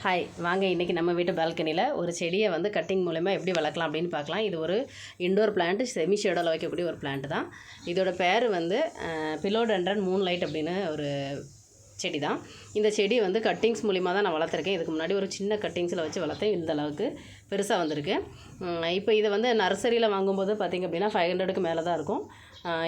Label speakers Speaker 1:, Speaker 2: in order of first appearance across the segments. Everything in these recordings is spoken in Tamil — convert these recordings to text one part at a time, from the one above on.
Speaker 1: ஹாய் வாங்க இன்றைக்கி நம்ம வீட்டு பால்கனியில் ஒரு செடியை வந்து கட்டிங் மூலயமா எப்படி வளர்க்கலாம் அப்படின்னு பார்க்கலாம். இது ஒரு இண்டோர் பிளான்ட் செமி ஷேடோவில் வைக்கக்கூடிய ஒரு பிளான்ட் தான். இதோட பேர் வந்து பிலோடென்ட்ரன் மூன் லைட் அப்படின்னு ஒரு செடி தான். இந்த செடி வந்து கட்டிங்ஸ் மூலிமா தான் நான் வளர்த்துருக்கேன். இதுக்கு முன்னாடி ஒரு சின்ன கட்டிங்ஸில் வச்சு வளர்த்தேன். இந்த அளவுக்கு பெருசாக வந்திருக்கு. இப்போ இதை வந்து நர்சரியில் வாங்கும்போது பார்த்திங்க அப்படின்னா ஃபைவ் ஹண்ட்ரடுக்கு மேலே தான் இருக்கும்.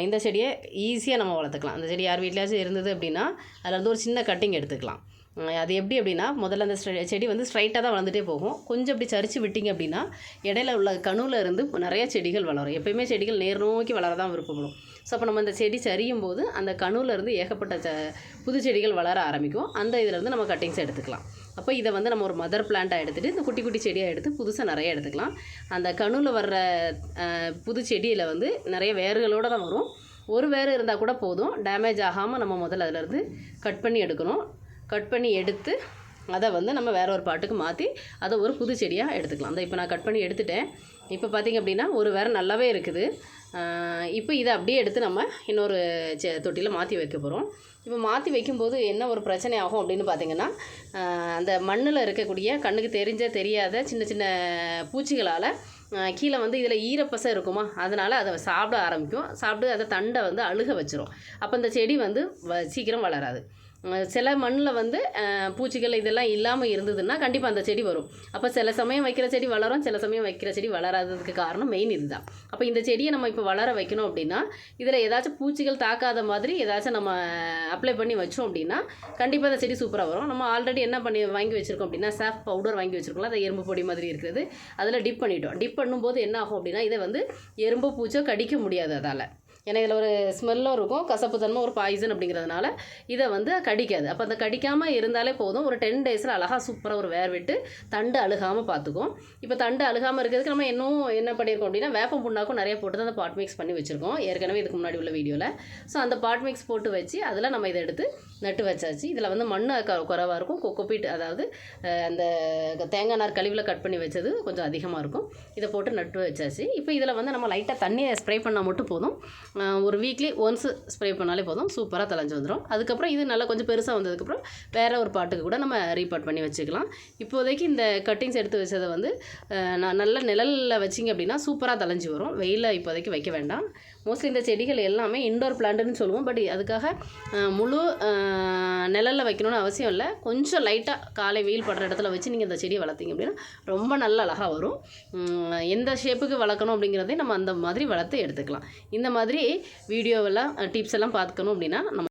Speaker 1: இந்த செடியை ஈஸியாக நம்ம வளர்த்துக்கலாம். அந்த செடி யார் வீட்லையாச்சும் இருந்தது அப்படின்னா அதில் வந்து ஒரு சின்ன கட்டிங் எடுத்துக்கலாம். அது எப்படி அப்படின்னா முதல்ல அந்த ஸ்ட்ரெ- செடி வந்து ஸ்ட்ரைட்டாக தான் வளர்ந்துட்டே போகும். கொஞ்சம் அப்படி சரிச்சு விட்டிங்க அப்படின்னா இடையில உள்ள கணுவில் இருந்து நிறைய செடிகள் வளரும். எப்பயுமே செடிகள் நேர் நோக்கி வளர தான் விருப்பப்படும். ஸோ அப்போ நம்ம அந்த செடி சரியும் போது அந்த கணுவில் இருந்து ஏகப்பட்ட ச புது செடிகள் வளர ஆரம்பிக்கும். அந்த இதிலேருந்து நம்ம கட்டிங்ஸ் எடுத்துக்கலாம். அப்போ இதை வந்து நம்ம ஒரு மதர் பிளான்ட்டாக எடுத்துகிட்டு இந்த குட்டி குட்டி செடியாக எடுத்து புதுசாக நிறைய எடுத்துக்கலாம். அந்த கணுவில் வர்ற புது செடியில் வந்து நிறைய வேர்களோடு தான் வரும். ஒரு வேர் இருந்தால் கூட போதும். டேமேஜ் ஆகாமல் நம்ம முதல்ல அதிலேருந்து கட் பண்ணி எடுக்கணும். கட் பண்ணி எடுத்து அதை வந்து நம்ம வேற ஒரு பாட்டுக்கு மாற்றி அதை ஒரு புது செடியாக எடுத்துக்கலாம். அந்த இப்போ நான் கட் பண்ணி எடுத்துட்டேன். இப்போ பார்த்திங்க அப்படின்னா ஒரு வேறு நல்லாவே இருக்குது. இப்போ இதை அப்படியே எடுத்து நம்ம இன்னொரு செ தொட்டியில் மாற்றி வைக்க போகிறோம் இப்போ மாற்றி வைக்கும்போது என்ன ஒரு பிரச்சனை ஆகும் அப்படின்னு பார்த்தீங்கன்னா அந்த மண்ணில் இருக்கக்கூடிய கண்ணுக்கு தெரிஞ்ச தெரியாத சின்ன சின்ன பூச்சிகளால் கீழே வந்து இதில் ஈரப்பசை இருக்குமா? அதனால் அதை சாப்பிட ஆரம்பிக்கும். சாப்பிட்டு அதை தண்டை வந்து அழுக வச்சிரும். அப்போ இந்த செடி வந்து வ சீக்கிரம் வளராது. சில மண்ணில் வந்து பூச்சிகள் இதெல்லாம் இல்லாமல் இருந்ததுன்னா கண்டிப்பாக அந்த செடி வரும். அப்போ சில சமயம் வைக்கிற செடி வளரும் சில சமயம் வைக்கிற செடி வளராததுக்கு காரணம் மெயின் இதுதான். அப்போ இந்த செடியை நம்ம இப்போ வளர வைக்கணும் அப்படின்னா இதில் ஏதாச்சும் பூச்சிகள் தாக்காத மாதிரி ஏதாச்சும் நம்ம அப்ளை பண்ணி வச்சோம் அப்படின்னா கண்டிப்பாக அந்த செடி சூப்பராக வரும். நம்ம ஆல்ரெடி என்ன பண்ணி வாங்கி வச்சுருக்கோம் அப்படின்னா சாஃப் பவுடர் வாங்கி வச்சுருக்கோம்ல அதை எறும்பு பொடி மாதிரி இருக்கிறது அதில் டிப் பண்ணிட்டோம். டிப் பண்ணும்போது என்ன ஆகும் அப்படின்னா இதை வந்து எறும்பு பூச்சோ கடிக்க முடியாது அதால். ஏன்னா இதில் ஒரு ஸ்மெல்லும் இருக்கும் கசப்பு தன்மை ஒரு பாய்சன் அப்படிங்கிறதுனால இதை வந்து கடிக்காது. அப்போ அந்த கடிக்காமல் இருந்தாலே போதும். ஒரு டென் டேஸில் அழகாக சூப்பராக ஒரு வேர் விட்டு தண்டு அழுகாமல் பார்த்துக்கும். இப்போ தண்டு அழுகாமல் இருக்கிறதுக்கு நம்ம இன்னும் என்ன பண்ணியிருக்கோம் அப்படின்னா வேப்பம் புண்ணாக்கும் நிறைய போட்டு தான் அந்த பாட் மிக்ஸ் பண்ணி வச்சுருக்கோம். ஏற்கனவே இதுக்கு முன்னாடி உள்ள வீடியோவில் ஸோ அந்த பாட் மிக்ஸ் போட்டு வச்சு அதில் நம்ம இதை எடுத்து நட்டு வச்சாச்சு. இதில் வந்து மண் க குறைவாக இருக்கும். கொக்கோபீட் அதாவது அந்த தேங்காய் நார் கழிவில் கட் பண்ணி வச்சது கொஞ்சம் அதிகமாக இருக்கும். இதை போட்டு நட்டு வச்சாச்சு. இப்போ இதில் வந்து நம்ம லைட்டாக தண்ணியை ஸ்ப்ரே பண்ணால் மட்டும் போதும். ஒரு வீக்லி ஒன்ஸ் ஸ்ப்ரே பண்ணாலே போதும். சூப்பராக தலைஞ்சு வந்துடும் அதுக்கப்புறம் இது நல்லா கொஞ்சம் பெருசாக வந்ததுக்கப்புறம் வேறு ஒரு பாட்டுக்கு கூட நம்ம ரீபாட் பண்ணி வச்சுக்கலாம். இப்போதைக்கு இந்த கட்டிங்ஸ் எடுத்து வச்சதை வந்து நான் நல்ல நிழலில் வச்சிங்க அப்படின்னா சூப்பராக தலைஞ்சு வரும். வெயிலில் இப்போதைக்கு வைக்க வேண்டாம். மோஸ்ட்லி இந்த செடிகள் எல்லாமே இண்டோர் பிளான்ட்டுன்னு சொல்லுவோம். பட் அதுக்காக முழு நிழலில் வைக்கணும்னு அவசியம் இல்லை. கொஞ்சம் லைட்டாக காலை வெயில் படுற இடத்துல வச்சு நீங்கள் இந்த செடியை வளர்த்தீங்க அப்படின்னா ரொம்ப நல்ல அழகாக வரும். எந்த ஷேப்புக்கு வளர்க்கணும் அப்படிங்கிறதே நம்ம அந்த மாதிரி வளர்த்து எடுத்துக்கலாம். இந்த மாதிரி வீடியோவெல்லாம் டிப்ஸ் எல்லாம் பார்த்துக்கணும் அப்படின்னா நம்ம